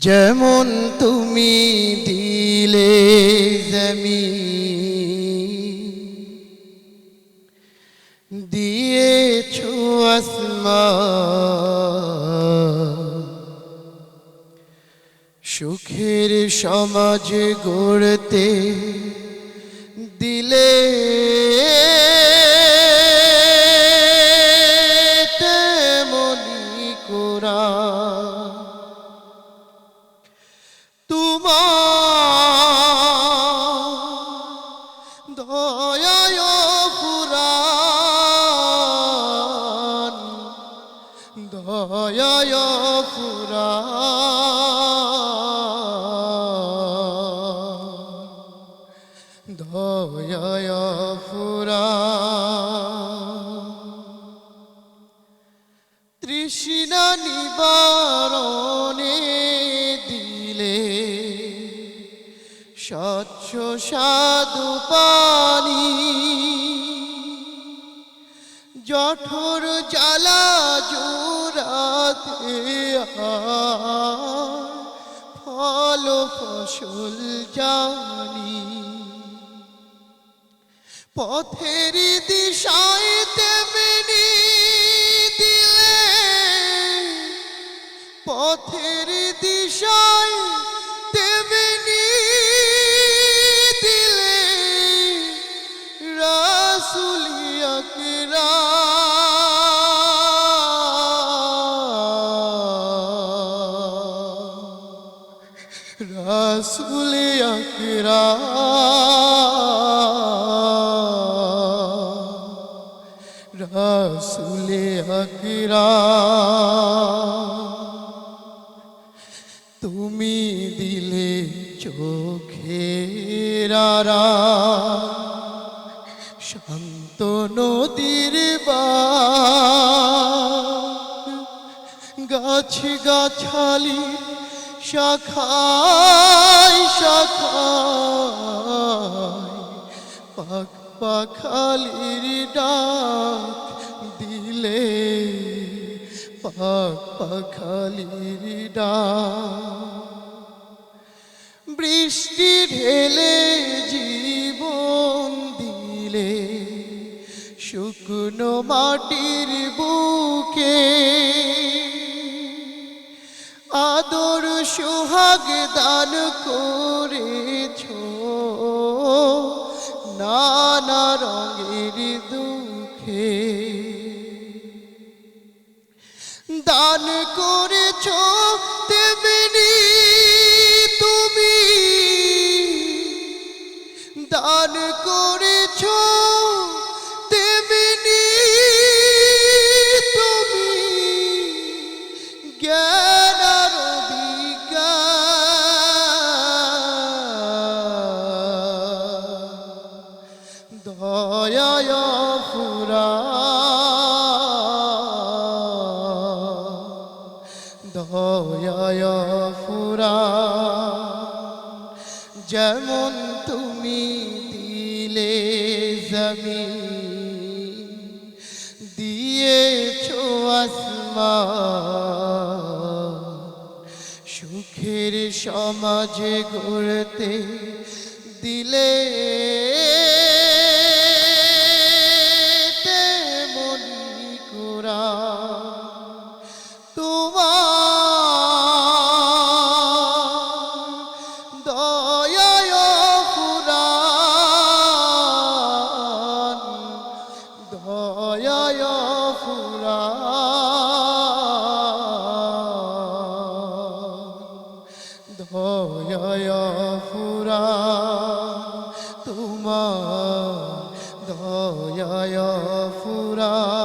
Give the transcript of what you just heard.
যেমন তুমি দিলে জমি দিয়েছ সুখের সমাজ গড়তে দিলে দয়ায় পুরাণ দয়ায় পুরাণ তৃষ্ণা নিবারণে দিলে স্বচ্ছ সাধু পানি জঠর জ্বালা জোড়াতে ফল ফসল জানি। পথের দিশায় তেমনি দিলে পথের রাসুল আকরা রাসুল আকরা তুমি দিলে চোখের শান্ত নদীর বা গাছ গাছালি শাখায় শাখায় পাক পাখালির ডাক দিলে, পাক পাখালির বৃষ্টি ঢেলে জীবন দিলে, শুকনো মাটির বুকে আদর সোহাগ দান করেছ। নানা রঙের দুঃখে দান করেছ তেমনি তুমি। দান করেছ যেমন তুমি দিলে জমি দিয়েছ আসমা সুখের সমাজে গড়তে দিলে দয়ায় ফুরা। দয়ায় পুরাণ তোমার দয়ায় পুরাণ